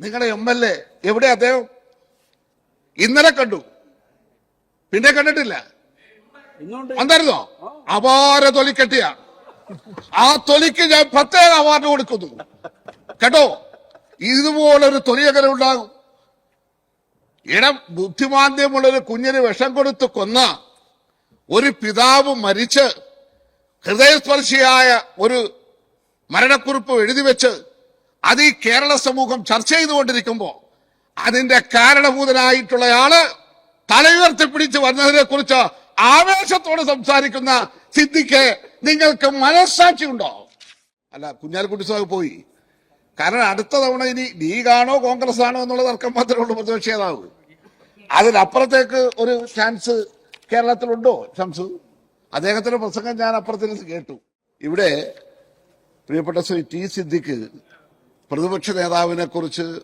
നിങ്ങളുടെ M L A എവിടെ അദ്ദേഹം? ഇന്നലെ കണ്ടു. പിന്നെ കണ്ടിട്ടില്ല. എന്തായിരുന്നോ വന്നായിരുന്നോ? അപാര തൊലിക്കെട്ടിയ. ആ തൊലിക്ക് ഞാൻ പ്രത്യേക അവാർഡ് കൊടുക്കുന്നു. കേട്ടോ? ഇതുപോലൊരു തൊലി എങ്ങനെ ഉണ്ടാകും? ഇടം ബുദ്ധിമാന്ദ്യമുള്ള ഒരു കുഞ്ഞിന് വിഷം കൊടുത്ത് കൊന്ന ഒരു പിതാവ് മരിച്ച് ഹൃദയസ്പർശിയായ ഒരു മരണക്കുറിപ്പ് എഴുതി വെച്ച് അത് ഈ കേരള സമൂഹം ചർച്ച ചെയ്തുകൊണ്ടിരിക്കുമ്പോൾ അതിന്റെ കാരണഭൂതനായിട്ടുള്ളയാൾ തലയുയർത്തി പിടിച്ച് വന്നതിനെ കുറിച്ച് ആവേശത്തോട് സംസാരിക്കുന്ന സിദ്ധിക്ക് നിങ്ങൾക്ക് മനസ്സാക്ഷി ഉണ്ടോ അല്ല കുഞ്ഞാലിക്കുട്ടി സാഹ് പോയി. കാരണം അടുത്ത തവണ ഇനി ലീഗാണോ കോൺഗ്രസ് ആണോ എന്നുള്ള തർക്കം മാത്രമേ ഉള്ളൂ. പ്രതിപക്ഷ നേതാവ്. അതിനപ്പുറത്തേക്ക് ഒരു ചാൻസ് കേരളത്തിലുണ്ടോ? ഷംസു? അദ്ദേഹത്തിന്റെ പ്രസംഗം ഞാൻ അപ്പുറത്തിരുന്ന് കേട്ടു. ഇവിടെ പ്രിയപ്പെട്ട ശ്രീ ടി സിദ്ദിഖ് പ്രതിപക്ഷ നേതാവിനെക്കുറിച്ച്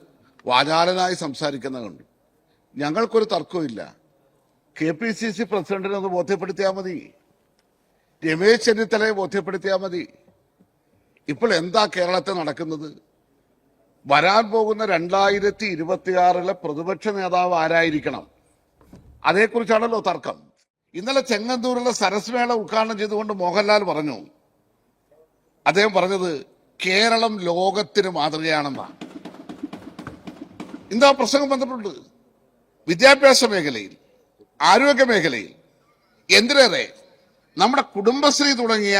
വാചാലനായി സംസാരിക്കുന്ന കണ്ടു. ഞങ്ങൾക്കൊരു തർക്കമില്ല കെ പി സി സി പ്രസിഡന്റിനെ ഒന്ന് ബോധ്യപ്പെടുത്തിയാൽ മതി. രമേശ് ചെന്നിത്തലയെ ബോധ്യപ്പെടുത്തിയാൽ മതി. ഇപ്പോൾ എന്താ കേരളത്തിൽ നടക്കുന്നത്? വരാൻ പോകുന്ന രണ്ടായിരത്തി ഇരുപത്തിയാറിലെ പ്രതിപക്ഷ നേതാവ് ആരായിരിക്കണം? അതേക്കുറിച്ചാണല്ലോ തർക്കം. ഇന്നലെ ചെങ്ങന്തൂരിലെ സരസ്മേള ഉദ്ഘാടനം ചെയ്തുകൊണ്ട് മോഹൻലാൽ പറഞ്ഞു. അദ്ദേഹം പറഞ്ഞത് കേരളം ലോകത്തിന് മാതൃകയാണെന്നാണ് എന്താ പ്രസംഗം ബന്ധപ്പെട്ട് വിദ്യാഭ്യാസ മേഖലയിൽ ആരോഗ്യ മേഖലയിൽ എന്തിനേറെ നമ്മുടെ കുടുംബശ്രീ തുടങ്ങിയ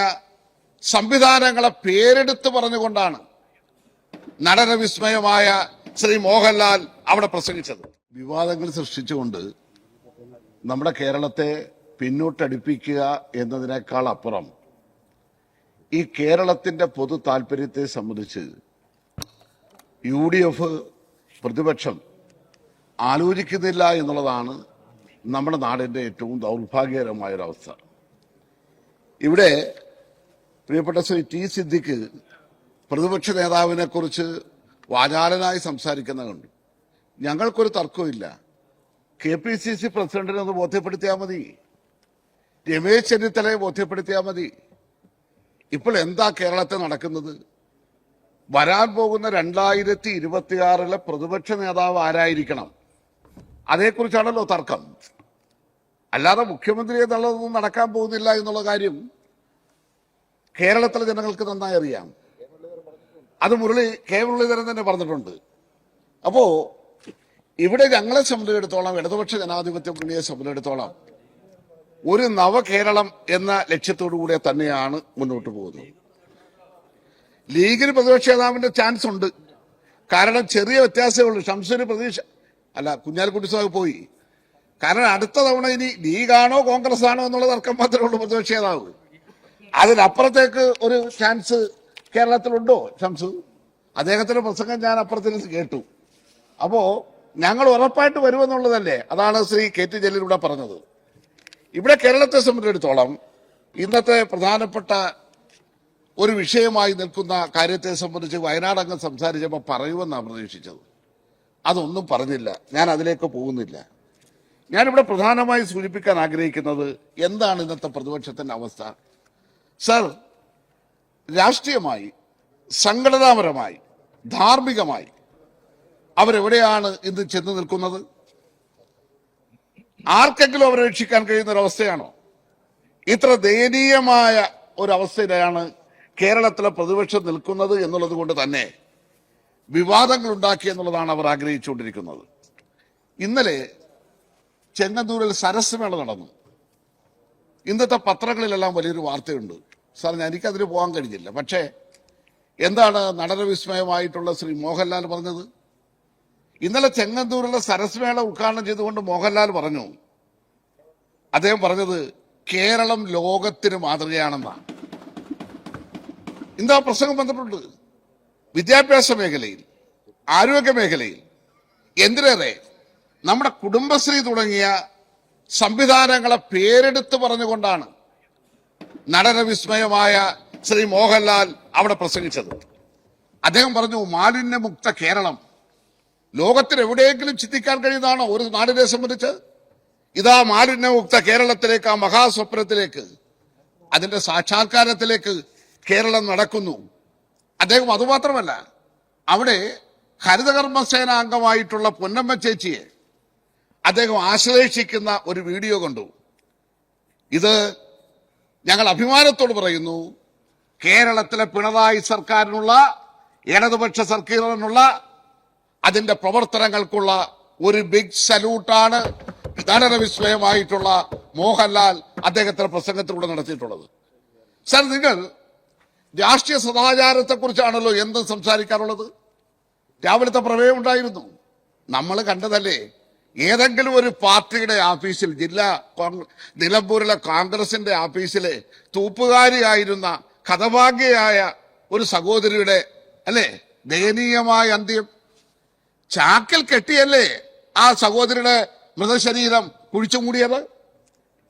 സംവിധാനങ്ങളെ പേരെടുത്ത് പറഞ്ഞുകൊണ്ടാണ് നടന വിസ്മയമായ ശ്രീ മോഹൻലാൽ അവിടെ പ്രസംഗിച്ചത്. വിവാദങ്ങൾ സൃഷ്ടിച്ചുകൊണ്ട് നമ്മുടെ കേരളത്തെ പിന്നോട്ടടിപ്പിക്കുക എന്നതിനേക്കാൾ അപ്പുറം ഈ കേരളത്തിന്റെ പൊതു താല്പര്യത്തെ സംബന്ധിച്ച് യു ഡി എഫ് പ്രതിപക്ഷം ആലോചിക്കുന്നില്ല എന്നുള്ളതാണ് നമ്മുടെ നാടിന്റെ ഏറ്റവും ദൗർഭാഗ്യകരമായ അവസ്ഥ ഇവിടെ പ്രിയപ്പെട്ട ശ്രീ ടി സിദ്ദിഖ് പ്രതിപക്ഷ നേതാവിനെ കുറിച്ച് വാചാലനായി സംസാരിക്കുന്ന കണ്ടു. ഞങ്ങൾക്കൊരു തർക്കമില്ല കെ പി സി സി പ്രസിഡന്റിനെ ഒന്ന് ബോധ്യപ്പെടുത്തിയാൽ മതി. രമേശ് ചെന്നിത്തലയെ ബോധ്യപ്പെടുത്തിയാൽ മതി. ഇപ്പോൾ എന്താ കേരളത്തിൽ നടക്കുന്നത്? വരാൻ പോകുന്ന രണ്ടായിരത്തി ഇരുപത്തിയാറിലെ പ്രതിപക്ഷ നേതാവ് ആരായിരിക്കണം? അതേക്കുറിച്ചാണല്ലോ തർക്കം. അല്ലാതെ മുഖ്യമന്ത്രി എന്നുള്ളതൊന്നും നടക്കാൻ പോകുന്നില്ല എന്നുള്ള കാര്യം കേരളത്തിലെ ജനങ്ങൾക്ക് നന്നായി അറിയാം. അത് മുരളി കെ മുരളീധരൻ തന്നെ പറഞ്ഞിട്ടുണ്ട്. അപ്പോൾ ഇവിടെ ഞങ്ങളെ സംബന്ധിച്ചിടത്തോളം ഇടതുപക്ഷ ജനാധിപത്യ മുന്നണിയെ സംബന്ധിച്ചിടത്തോളം ഒരു നവകേരളം എന്ന ലക്ഷ്യത്തോടു കൂടെ തന്നെയാണ് മുന്നോട്ട് പോകുന്നത്. ലീഗിന് പ്രതിപക്ഷ നേതാവിന്റെ ചാൻസ് ഉണ്ട്. കാരണം ചെറിയ വ്യത്യാസമേ ഉള്ളൂ. ഷംസൂര് പ്രതീക്ഷ അല്ല കുഞ്ഞാലിക്കുട്ടി സാഹിബ് പോയി. കാരണം അടുത്ത തവണ ഇനി ലീഗാണോ കോൺഗ്രസ് ആണോ എന്നുള്ള തർക്കം മാത്രമേ ഉള്ളൂ പ്രതിപക്ഷ നേതാവ്. അതിനപ്പുറത്തേക്ക് ഒരു ചാൻസ് കേരളത്തിലുണ്ടോ ഷംസു? അദ്ദേഹത്തിന്റെ പ്രസംഗം ഞാൻ അപ്പുറത്തിരുന്ന് കേട്ടു. അപ്പോ ഞങ്ങൾ ഉറപ്പായിട്ട് വരുമെന്നുള്ളതല്ലേ? അതാണ് ശ്രീ കെ ടി ജലീലൂടെ പറഞ്ഞത്. ഇവിടെ കേരളത്തെ സംബന്ധിച്ചിടത്തോളം ഇന്നത്തെ പ്രധാനപ്പെട്ട ഒരു വിഷയമായി നിൽക്കുന്ന കാര്യത്തെ സംബന്ധിച്ച് വയനാട് അങ്ങ് സംസാരിച്ചപ്പോൾ പറയുമെന്നാണ് പ്രതീക്ഷിച്ചത്. അതൊന്നും പറഞ്ഞില്ല. ഞാൻ അതിലേക്ക് പോകുന്നില്ല. ഞാനിവിടെ പ്രധാനമായി സൂചിപ്പിക്കാൻ ആഗ്രഹിക്കുന്നത് എന്താണ് ഇന്നത്തെ പ്രതിപക്ഷത്തിന്റെ അവസ്ഥ? സർ രാഷ്ട്രീയമായി സംഘടനാപരമായി ധാർമ്മികമായി അവരെവിടെയാണ് ഇന്ന് ചെന്ന് നിൽക്കുന്നത്? ആർക്കെങ്കിലും അവരെ രക്ഷിക്കാൻ കഴിയുന്ന ഒരവസ്ഥയാണോ ഇത്ര ദയനീയമായ ഒരവസ്ഥയിലാണ് കേരളത്തിലെ പ്രതിപക്ഷം നിൽക്കുന്നത് എന്നുള്ളത് കൊണ്ട് തന്നെ വിവാദങ്ങൾ ഉണ്ടാക്കി എന്നുള്ളതാണ് അവർ ആഗ്രഹിച്ചുകൊണ്ടിരിക്കുന്നത്. ഇന്നലെ ചെങ്ങന്നൂരിൽ സരസ്മേള നടന്നു. ഇന്നത്തെ പത്രങ്ങളിലെല്ലാം വലിയൊരു വാർത്തയുണ്ട്. സാർ എനിക്കതിന് പോകാൻ കഴിഞ്ഞില്ല. പക്ഷേ എന്താണ് നടനവിസ്മയമായിട്ടുള്ള ശ്രീ മോഹൻലാൽ പറഞ്ഞത്? ഇന്നലെ ചെങ്ങന്നൂരിലെ സരസ്മേള ഉദ്ഘാടനം ചെയ്തുകൊണ്ട് മോഹൻലാൽ പറഞ്ഞു. അദ്ദേഹം പറഞ്ഞത് കേരളം ലോകത്തിന് മാതൃകയാണെന്നാണ്. എന്താ പ്രസംഗം വന്നിട്ടുണ്ട്? വിദ്യാഭ്യാസ മേഖലയിൽ ആരോഗ്യ മേഖലയിൽ എന്തിനേറെ? നമ്മുടെ കുടുംബശ്രീ തുടങ്ങിയ സംവിധാനങ്ങളെ പേരെടുത്ത് പറഞ്ഞുകൊണ്ടാണ് നടനവിസ്മയമായ ശ്രീ മോഹൻലാൽ അവിടെ പ്രസംഗിച്ചത്. അദ്ദേഹം പറഞ്ഞു മാലിന്യമുക്ത കേരളം ലോകത്തിൽ എവിടെയെങ്കിലും ചിന്തിക്കാൻ കഴിയുന്നതാണോ ഒരു നാടിനെ സംബന്ധിച്ച്? ഇതാ മാലിന്യമുക്ത കേരളത്തിലേക്ക് ആ മഹാസ്വപ്നത്തിലേക്ക് അതിന്റെ സാക്ഷാത്കാരത്തിലേക്ക് കേരളം നടക്കുന്നു. അദ്ദേഹം അതുമാത്രമല്ല അവിടെ ഹരിതകർമ്മസേന അംഗമായിട്ടുള്ള പൊന്നമ്മ ചേച്ചിയെ അദ്ദേഹം ആശ്ലേഷിക്കുന്ന ഒരു വീഡിയോ കണ്ടു. ഇത് ഞങ്ങൾ അഭിമാനത്തോട് പറയുന്നു കേരളത്തിലെ പിണറായി സർക്കാരിനുള്ള ഇടതുപക്ഷ സർക്കാരിനുള്ള അതിന്റെ പ്രവർത്തനങ്ങൾക്കുള്ള ഒരു ബിഗ് സല്യൂട്ടാണ് നടന വിസ്മയമായിട്ടുള്ള മോഹൻലാൽ അദ്ദേഹത്തിന്റെ പ്രസംഗത്തിലൂടെ നടത്തിയിട്ടുള്ളത്. സർ നിങ്ങൾ രാഷ്ട്രീയ സദാചാരത്തെക്കുറിച്ചാണല്ലോ എന്തും സംസാരിക്കാറുള്ളത്? രാവിലത്തെ പ്രമേയം ഉണ്ടായിരുന്നു. നമ്മൾ കണ്ടതല്ലേ ഏതെങ്കിലും ഒരു പാർട്ടിയുടെ ഓഫീസിൽ ജില്ലാ നിലമ്പൂരിലെ കോൺഗ്രസിന്റെ ഓഫീസിലെ തൂപ്പുകാരിയായിരുന്ന കഥഭാഗ്യയായ ഒരു സഹോദരിയുടെ അല്ലേ ദയനീയമായ അന്ത്യം. ചാക്കിൽ കെട്ടിയല്ലേ ആ സഹോദരിയുടെ മൃതശരീരം കുഴിച്ചു മൂടിയത്?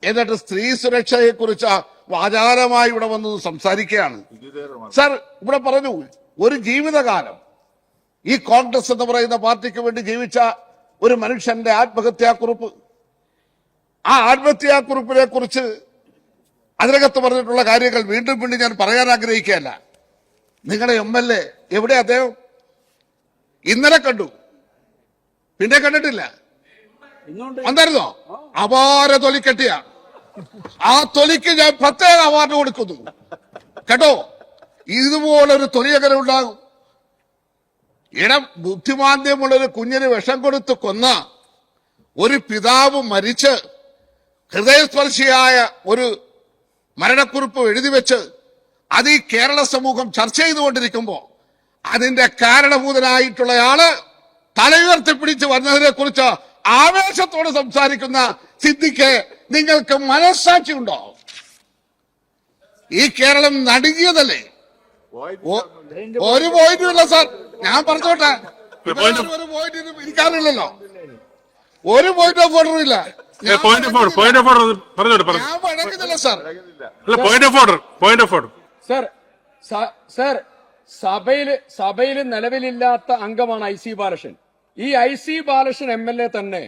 എന്നിട്ട് സ്ത്രീ സുരക്ഷയെ കുറിച്ച് വാചാരമായി ഇവിടെ വന്ന് സംസാരിക്കുകയാണ്. സർ ഇവിടെ പറഞ്ഞു ഒരു ജീവിതകാലം ഈ കോൺഗ്രസ് എന്ന് പറയുന്ന പാർട്ടിക്ക് വേണ്ടി ജീവിച്ച ഒരു മനുഷ്യന്റെ ആത്മഹത്യാക്കുറിപ്പ് ആ ആത്മഹത്യാക്കുറിപ്പിനെ കുറിച്ച് അതിനകത്ത് പറഞ്ഞിട്ടുള്ള കാര്യങ്ങൾ വീണ്ടും വീണ്ടും ഞാൻ പറയാൻ ആഗ്രഹിക്കുകയല്ല. നിങ്ങളുടെ എം എൽ എ എവിടെ അദ്ദേഹം? ഇന്നലെ കണ്ടു. പിന്നെ കണ്ടിട്ടില്ല. വന്നായിരുന്നോ? അപാര തൊലിക്കെട്ടിയ ആ തൊലിക്ക് ഞാൻ പ്രത്യേക അവാർഡ് കൊടുക്കുന്നു. കേട്ടോ? ഇതുപോലൊരു തൊലിയകര ഉണ്ടാകും? ഇടം ബുദ്ധിമാന്ദ്യമുള്ള ഒരു കുഞ്ഞിന് വിഷം കൊടുത്ത് കൊന്ന ഒരു പിതാവ് മരിച്ച് ഹൃദയസ്പർശിയായ ഒരു മരണക്കുറിപ്പ് എഴുതി വെച്ച് അത് ഈ കേരള സമൂഹം ചർച്ച ചെയ്തുകൊണ്ടിരിക്കുമ്പോ അതിന്റെ കാരണഭൂതനായിട്ടുള്ളയാൾ തലയുയർത്തിപ്പിടിച്ച് വന്നതിനെ കുറിച്ച് ആവേശത്തോടെ സംസാരിക്കുന്ന സിദ്ധിക്ക് നിങ്ങൾക്ക് മനസ്സാക്ഷി ഉണ്ടോ ഈ കേരളം നടുങ്ങിയതല്ലേ? ഒരു പോയിന്റും ഇല്ല സാർ. ഞാൻ പറഞ്ഞോട്ടെ? ഒരു പോയിന്റ് ഇരിക്കാറില്ലല്ലോ. ഒരു പോയിന്റ് ഓഫ് ഓർഡറും ഇല്ല. ഞാൻ സഭയിൽ sir. Point of order sir sir സഭയിൽ നിലവിലില്ലാത്ത അംഗമാണ് ഐ സി ബാലകൃഷ്ണൻ. ഈ I C Balakrishnan M L A തന്നെ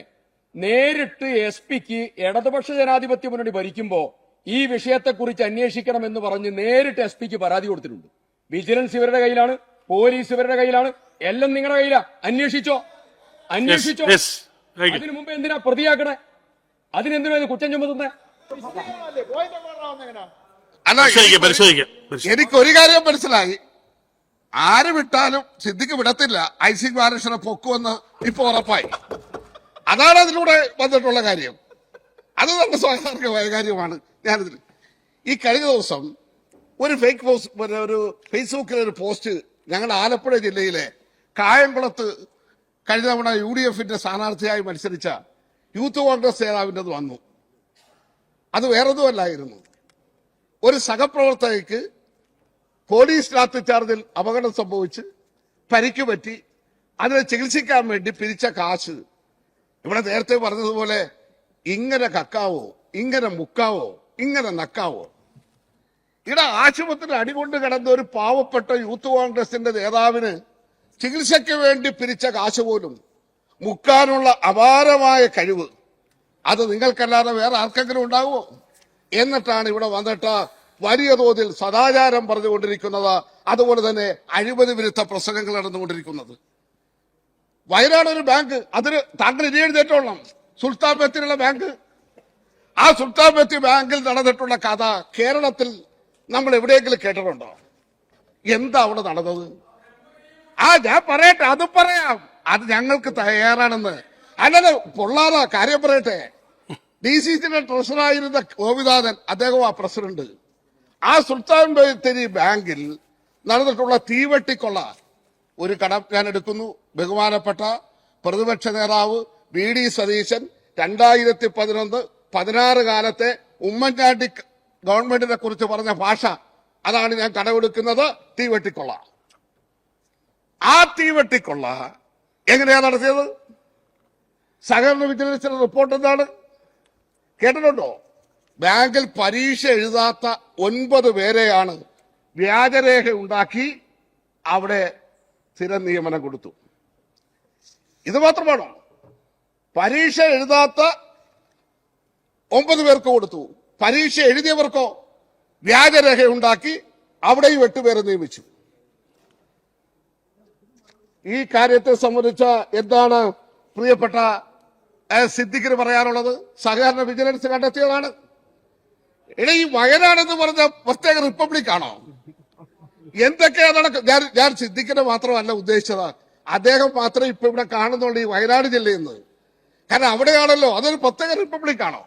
നേരിട്ട് എസ് പിക്ക് ഇടതുപക്ഷ ജനാധിപത്യ മുന്നണി ഭരിക്കുമ്പോ ഈ വിഷയത്തെക്കുറിച്ച് അന്വേഷിക്കണം എന്ന് പറഞ്ഞ് നേരിട്ട് എസ് പിക്ക് പരാതി കൊടുത്തിട്ടുണ്ട്. വിജിലൻസ് ഇവരുടെ കയ്യിലാണ് പോലീസ് ഇവരുടെ കയ്യിലാണ് എല്ലാം നിങ്ങളുടെ കയ്യിലാ. അന്വേഷിച്ചോ? അന്വേഷിച്ചോ? അതിനു മുമ്പ് എന്തിനാ പ്രതിയാക്കണേ? അതിനെന്തിനാ ഇത് കുറ്റം ചുമത്തുന്നേ? എനിക്കൊരു കാര്യം മനസ്സിലായി. ആര് വിട്ടാലും സിദ്ദിഖ് വിടത്തില്ല. ഐ സി ബാലകൃഷ്ണനെ പൊക്കുമെന്ന് ഇപ്പൊ ഉറപ്പായി. അതാണ് അതിലൂടെ വന്നിട്ടുള്ള കാര്യം. അത് നല്ല സ്വാഭാവികമായ കാര്യമാണ്. ഞാനിതിൽ ഈ കഴിഞ്ഞ ദിവസം ഒരു ഫേക്ക് പോസ്റ്റ് ഒരു ഫേസ്ബുക്കിലെ ഒരു പോസ്റ്റ് ഞങ്ങളുടെ ആലപ്പുഴ ജില്ലയിലെ കായംകുളത്ത് കഴിഞ്ഞ തവണ യു ഡി എഫിന്റെ സ്ഥാനാർത്ഥിയായി മത്സരിച്ച യൂത്ത് കോൺഗ്രസ് നേതാവിന്റെത് വന്നു. അത് വേറൊന്നുമല്ലായിരുന്നു. ഒരു സഹപ്രവർത്തകയ്ക്ക് പോലീസ് ലാത്തിച്ചാർജിൽ അപകടം സംഭവിച്ച് പരിക്ക് പറ്റി അതിനെ ചികിത്സിക്കാൻ വേണ്ടി പിരിച്ച കാശ്. ഇവിടെ നേരത്തെ പറഞ്ഞതുപോലെ ഇങ്ങനെ കക്കാവോ ഇങ്ങനെ മുക്കാവോ ഇങ്ങനെ നക്കാവോ. ഇവിടെ ആശുപത്രി അടികൊണ്ട് കിടന്ന ഒരു പാവപ്പെട്ട യൂത്ത് കോൺഗ്രസിന്റെ നേതാവിന് ചികിത്സയ്ക്ക് വേണ്ടി പിരിച്ച കാശ് പോലും മുക്കാനുള്ള അപാരമായ കഴിവ്. അത് നിങ്ങൾക്കല്ലാതെ വേറെ ആർക്കെങ്കിലും ഉണ്ടാകുമോ എന്നിട്ടാണ് ഇവിടെ വന്നിട്ട് വലിയ തോതിൽ സദാചാരം പറഞ്ഞുകൊണ്ടിരിക്കുന്നത് അതുപോലെ തന്നെ അഴിമതി വിരുദ്ധ പ്രസംഗങ്ങൾ നടന്നുകൊണ്ടിരിക്കുന്നത്. വയനാട് ഒരു ബാങ്ക് അതിന് താങ്കൾ ഇനി എഴുതേറ്റോളണം സുൽത്താൻ ബത്തിനുള്ള ബാങ്ക്. ആ സുൽത്താൻ ബത്തി ബാങ്കിൽ നടന്നിട്ടുള്ള കഥ കേരളത്തിൽ നമ്മൾ എവിടെയെങ്കിലും കേട്ടിട്ടുണ്ടോ? എന്താ അവിടെ നടന്നത്? ആ ഞാൻ പറയട്ടെ അത് പറയാം. അത് ഞങ്ങൾക്ക് തയ്യാറാണെന്ന്. അല്ലാതെ പൊള്ളാതാ കാര്യം പറയട്ടെ. ഡി സി സിയുടെ ട്രഷറായിരുന്ന ഗോപിനാഥൻ അദ്ദേഹം ആ പ്രസിഡന്റ്. ആ സുൽത്താൻ ബത്തേരി ബാങ്കിൽ നടന്നിട്ടുള്ള തീവെട്ടിക്കൊള്ള ഒരു കടം ഞാൻ എടുക്കുന്നു. ബഹുമാനപ്പെട്ട പ്രതിപക്ഷ നേതാവ് വി ഡി സതീശൻ രണ്ടായിരത്തി പതിനൊന്ന് പതിനാറ് കാലത്തെ ഉമ്മൻചാണ്ടി ഗവൺമെന്റിനെ കുറിച്ച് പറഞ്ഞ ഭാഷ അതാണ് ഞാൻ കടമെടുക്കുന്നത്. തീവെട്ടിക്കൊള്ള. ആ തീവെട്ടിക്കൊള്ള എങ്ങനെയാ നടത്തിയത്? സഹകരണ വിജിലൻസിന്റെ റിപ്പോർട്ട് എന്താണ്? കേട്ടിട്ടുണ്ടോ? ബാങ്കിൽ പരീക്ഷ എഴുതാത്ത ഒൻപത് പേരെയാണ് വ്യാജരേഖ ഉണ്ടാക്കി അവിടെ സ്ഥിര നിയമനം കൊടുത്തു. ഇത് മാത്രമാണോ പരീക്ഷ എഴുതാത്ത ഒമ്പത് പേർക്ക് കൊടുത്തു. പരീക്ഷ എഴുതിയവർക്കോ വ്യാജരേഖ ഉണ്ടാക്കി അവിടെയും എട്ടുപേരെ നിയമിച്ചു. ഈ കാര്യത്തെ സംബന്ധിച്ച എന്താണ് പ്രിയപ്പെട്ട സിദ്ദിഖിന് പറയാനുള്ളത്? സഹകരണ വിജിലൻസ് കണ്ടെത്തിയതാണ്. എടാ ഈ വയനാടെന്ന് പറഞ്ഞ പ്രത്യേക റിപ്പബ്ലിക് ആണോ എന്തൊക്കെയാ നടക്കുക ഞാൻ ഞാൻ ചിന്തിക്കുന്നത് മാത്രമല്ല ഉദ്ദേശിച്ചത്. അദ്ദേഹം മാത്രമേ ഇപ്പൊ ഇവിടെ കാണുന്നുള്ളൂ ഈ വയനാട് ജില്ലയിൽ നിന്ന് കാരണം അവിടെയാണല്ലോ അതൊരു പ്രത്യേക റിപ്പബ്ലിക് ആണോ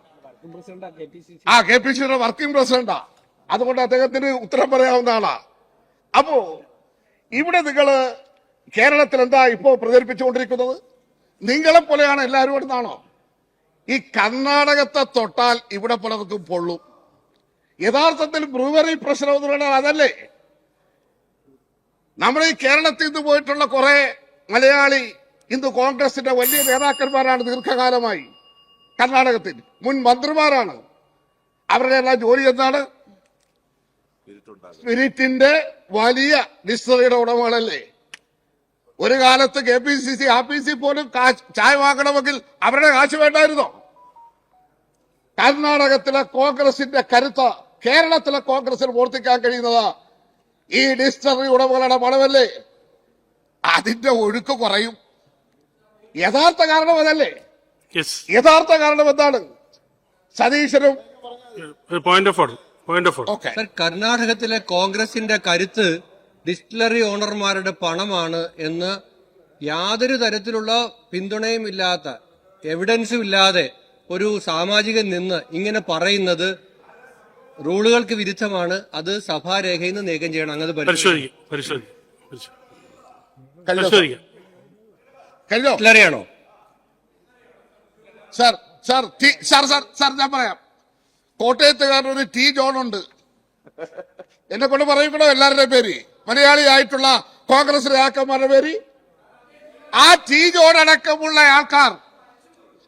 ആ കെ പി സിയുടെ വർക്കിംഗ് പ്രസിഡന്റാ. അതുകൊണ്ട് അദ്ദേഹത്തിന് ഉത്തരം പറയാവുന്ന ആളാ. അപ്പോ ഇവിടെ നിങ്ങൾ കേരളത്തിൽ എന്താ ഇപ്പോ പ്രചരിപ്പിച്ചുകൊണ്ടിരിക്കുന്നത്? നിങ്ങളെ പോലെയാണ് എല്ലാവരും നിന്നാണോ ഈ കർണാടകത്തെ തൊട്ടാൽ ഇവിടെ പലർക്കും പൊള്ളും. യഥാർത്ഥത്തിൽ ബ്രൂവറി പ്രശ്നം എന്ന് പറയുന്നത് അതല്ലേ? നമ്മുടെ ഈ കേരളത്തിൽ നിന്ന് പോയിട്ടുള്ള കുറെ മലയാളി ഇന്ന് കോൺഗ്രസിന്റെ വലിയ നേതാക്കന്മാരാണ് ദീർഘകാലമായി. കർണാടകത്തിൽ മുൻ മന്ത്രിമാരാണ്. അവരുടെ എല്ലാം ജോലി എന്താണ്? സ്പിരിറ്റിന്റെ വലിയ ഡിസ്റ്ററിയുടെ ഉടമകളല്ലേ. ഒരു കാലത്ത് കെ പി സി സി ആഫീസിൽ പോലും ചായ വാങ്ങണമെങ്കിൽ അവരുടെ കാശ് വേണ്ടായിരുന്നോ? കർണാടകത്തിലെ കോൺഗ്രസിന്റെ കരുത്ത് കേരളത്തിലെ കോൺഗ്രസിൽ പ്രവർത്തിക്കാൻ കഴിയുന്നത്. ഈ ഡിസ്റ്ററി ഉടമകളുടെ പണമല്ലേ? അതിന്റെ ഒഴുക്ക് കുറയും. യഥാർത്ഥ കാരണം അതല്ലേ? യഥാർത്ഥ കാരണം എന്താണ്? സതീശനും point of order point of order okay sir കർണാടകത്തിലെ കോൺഗ്രസിന്റെ കരുത്ത് ഡിസ്റ്റിലറി ഓണർമാരുടെ പണമാണ് എന്ന് യാതൊരു തരത്തിലുള്ള പിന്തുണയും ഇല്ലാത്ത എവിഡൻസും ഇല്ലാതെ ഒരു സാമാജികൻ നിന്ന് ഇങ്ങനെ പറയുന്നത് റൂളുകൾക്ക് വിരുദ്ധമാണ് അത് സഭാരേഖയിൽ നിന്ന് നീക്കം ചെയ്യണം. അങ്ങനെ പരിശോധിക്കാം. പരിശോധിക്കാം. പരിശോധിക്കാം. പരിശോധിക്കാം. കഴിഞ്ഞോ ഡിസ്റ്റിലറി ആണോ സാർ സാർ ടി- സാർ സാർ സാർ ഞാൻ പറയാം. കോട്ടയത്തുകാരൻ ഒരു ടി ജോൺ ഉണ്ട്. എന്നെ കൊണ്ട് പറയിക്കണോ എല്ലാവരുടെ പേര്? മലയാളിയായിട്ടുള്ള കോൺഗ്രസ് നേതാക്കന്മാരുടെ പേര്? ആ ടി ജോൺ അടക്കമുള്ള ആൾക്കാർ.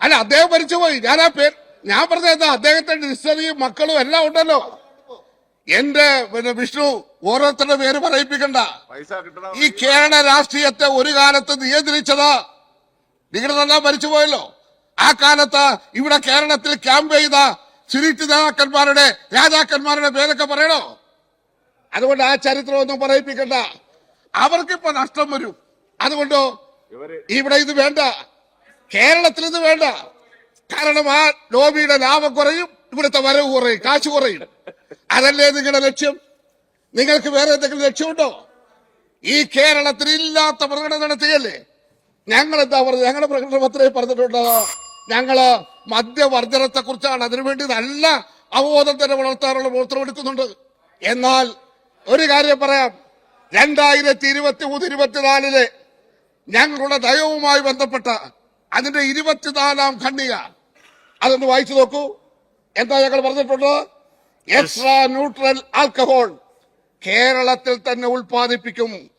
അല്ല അദ്ദേഹം മരിച്ചുപോയി. ഞാൻ ആ പേര് ഞാൻ പറഞ്ഞ അദ്ദേഹത്തെ അദ്ദേഹത്തിന്റെ ഹിസ്റ്ററിയും മക്കളും എല്ലാം ഉണ്ടല്ലോ. എന്റെ പിന്നെ വിഷ്ണു ഓരോരുത്തരുടെ പേര് പറയിപ്പിക്കണ്ട. ഈ കേരള രാഷ്ട്രീയത്തെ ഒരു കാലത്ത് നിയന്ത്രിച്ചത് നിങ്ങളെല്ലാം മരിച്ചുപോയല്ലോ ആ കാലത്ത് ഇവിടെ കേരളത്തിൽ ക്യാമ്പ് ചെയ്ത സിരിറ്റ് നേതാക്കന്മാരുടെ രാജാക്കന്മാരുടെ പേരൊക്കെ പറയണോ? അതുകൊണ്ട് ആ ചരിത്രം ഒന്നും പറയിപ്പിക്കണ്ട. അവർക്കിപ്പോ നഷ്ടം വരും. അതുകൊണ്ടോ? ഇവിടെ ഇത് വേണ്ട. കേരളത്തിൽ ഇത് വേണ്ട. കാരണം ആ ലോബിയുടെ ലാഭം കുറയും ഇവിടുത്തെ വരവ് കുറയും കാശ് കുറയും. അതല്ലേ നിങ്ങളുടെ ലക്ഷ്യം? നിങ്ങൾക്ക് വേറെ എന്തെങ്കിലും ലക്ഷ്യമുണ്ടോ? ഈ കേരളത്തിൽ ഇല്ലാത്ത പ്രകടനം നടത്തുകയല്ലേ? ഞങ്ങൾ എന്താ പറഞ്ഞത്? ഞങ്ങളുടെ പ്രകടന പത്രത്തിൽ പറഞ്ഞിട്ടുണ്ട്? ഞങ്ങൾ മദ്യവർജനത്തെ കുറിച്ചാണ് അതിനുവേണ്ടി നല്ല അവബോധം തന്നെ വളർത്താനുള്ള എടുക്കുന്നുണ്ട്. എന്നാൽ ഒരു കാര്യം പറയാം. രണ്ടായിരത്തി ഇരുപത്തി മൂന്ന് ഇരുപത്തിനാലിൽ ഞങ്ങളുടെ നയവുമായി ബന്ധപ്പെട്ട അതിന്റെ ഇരുപത്തിനാലാം ഖണ്ഡിക. അതൊന്ന് വായിച്ചു നോക്കൂ. എന്താ ഞങ്ങൾ പറഞ്ഞിട്ടുണ്ട്? എക്സ്ട്രാ ന്യൂട്രൽ ആൽക്കഹോൾ കേരളത്തിൽ തന്നെ ഉൽപ്പാദിപ്പിക്കും.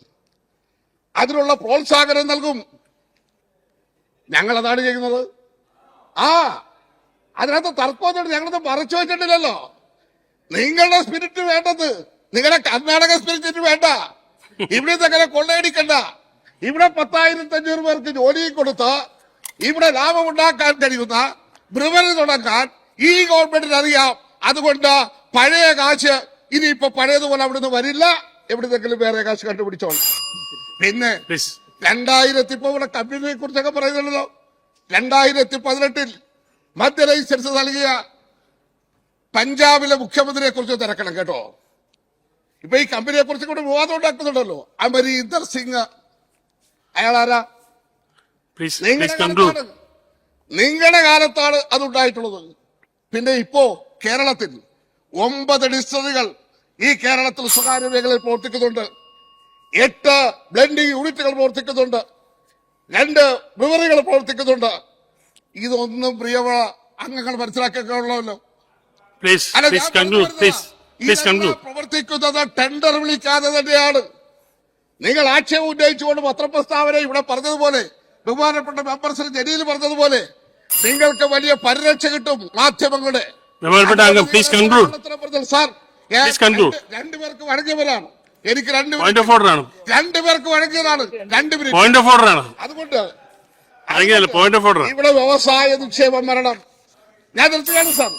അതിനുള്ള പ്രോത്സാഹനം നൽകും. ഞങ്ങൾ അതാണ് ചെയ്യുന്നത്? ആ അതിനകത്ത് തർക്കമൊന്നും ഞങ്ങളത് മറച്ചു വെച്ചിട്ടില്ലല്ലോ. നിങ്ങളുടെ സ്പിരിറ്റ് വേണ്ടത്. നിങ്ങളുടെ കർണാടക സ്പിരിറ്റ് വേണ്ട. ഇവിടെ അങ്ങനെ കൊള്ളയടിക്കണ്ട. ഇവിടെ പത്തായിരത്തി അഞ്ഞൂറ് പേർക്ക് ജോലിയും കൊടുത്ത് ഇവിടെ ലാഭം ഉണ്ടാക്കാൻ കഴിയുന്ന ബ്രിവറി തുടങ്ങാൻ ഈ ഗവൺമെന്റിന് അറിയാം. അതുകൊണ്ട് പഴയ കാശ് ഇനിയിപ്പോ പഴയതുപോലെ അവിടുന്ന് വരില്ല. എവിടുന്നെങ്കിലും വേറെ കാശ് കണ്ടുപിടിച്ചോളൂ പിന്നെ രണ്ടായിരത്തി ഇപ്പൊ ഇവിടെ കമ്പനിയെ കുറിച്ചൊക്കെ പറയുന്നുണ്ടല്ലോ. രണ്ടായിരത്തി പതിനെട്ടിൽ മദ്യ ലൈസൻസ് നൽകിയ പഞ്ചാബിലെ മുഖ്യമന്ത്രിയെ കുറിച്ച് തിരക്കണം കേട്ടോ. ഇപ്പൊ ഈ കമ്പനിയെ കുറിച്ച് കൂടെ വിവാദം ഉണ്ടാക്കുന്നുണ്ടല്ലോ. അമരീന്ദർ സിംഗ്. അയാൾ ആരാ പ്ലീസ് നിങ്ങളുടെ കാലത്താണ് അതുണ്ടായിട്ടുള്ളത്. പിന്നെ ഇപ്പോ കേരളത്തിൽ ഒമ്പത് ഡിസ്റ്ററികൾ ഈ കേരളത്തിൽ സ്വകാര്യ മേഖലയിൽ പ്രവർത്തിക്കുന്നുണ്ട്. എട്ട് ബ്ലെൻഡിംഗ് യൂണിറ്റുകൾ പ്രവർത്തിക്കുന്നുണ്ട്. രണ്ട് ബ്രിവറികൾ പ്രവർത്തിക്കുന്നുണ്ട്. ഇതൊന്നും പ്രിയമുള്ള അംഗങ്ങൾ കൺക്ലൂഡ് പ്രവർത്തിക്കുന്നത്? ടെൻഡർ വിളിക്കാതെ തന്നെയാണ്. നിങ്ങൾ ആക്ഷേപം ഉന്നയിച്ചുകൊണ്ട് പത്രപ്രസ്താവന ഇവിടെ പറഞ്ഞതുപോലെ ബഹുമാനപ്പെട്ട മെമ്പർസിൽ ജലീൽ പറഞ്ഞതുപോലെ നിങ്ങൾക്ക് വലിയ പരിരക്ഷ കിട്ടും മാധ്യമങ്ങളുടെ. സാർ രണ്ടുപേർക്ക് വഴങ്ങിയവരാണ്. എനിക്ക് രണ്ട് രണ്ടുപേർക്ക് വഴങ്ങിയതാണ്. രണ്ട് മിനിറ്റ്. അതുകൊണ്ട് ഇവിടെ വ്യവസായ നിക്ഷേപം വരണം ഞാൻ നിർത്തുകയാണ് സാർ.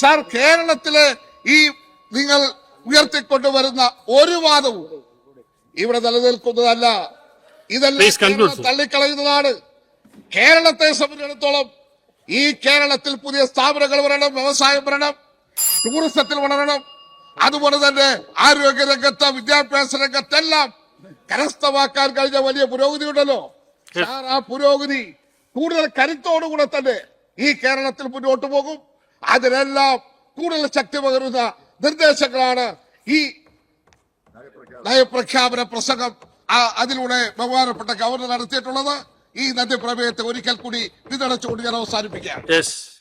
സാർ കേരളത്തിലെ ഈ നിങ്ങൾ ഉയർത്തിക്കൊണ്ടുവരുന്ന ഒരു വാദവും ഇവിടെ നിലനിൽക്കുന്നതല്ല. ഇതെല്ലാം. തള്ളിക്കളയുന്നതാണ്. കേരളത്തെ സംബന്ധിച്ചിടത്തോളം ഈ കേരളത്തിൽ പുതിയ സ്ഥാപനങ്ങൾ വരണം വ്യവസായം വരണം ടൂറിസത്തിൽ വളരണം അതുപോലെ തന്നെ ആരോഗ്യ രംഗത്ത് വിദ്യാഭ്യാസ രംഗത്തെല്ലാം കരസ്ഥമാക്കാൻ കഴിഞ്ഞ വലിയ പുരോഗതി ഉണ്ടല്ലോ. ആ പുരോഗതി കൂടുതൽ കരുത്തോടുകൂടെ തന്നെ ഈ കേരളത്തിൽ മുന്നോട്ട് പോകും. അതിനെല്ലാം കൂടുതൽ ശക്തി പകരുന്ന നിർദ്ദേശങ്ങളാണ് ഈ നയപ്രഖ്യാപന പ്രസംഗം. അതിലൂടെ ബഹുമാനപ്പെട്ട ഗവർണർ നടത്തിയിട്ടുള്ളത് ഈ നദ്യപ്രമേയത്തെ ഒരിക്കൽ കൂടി പിന്തുണച്ചുകൊണ്ട് ഞാൻ അവസാനിപ്പിക്കുകയാണ് Yes.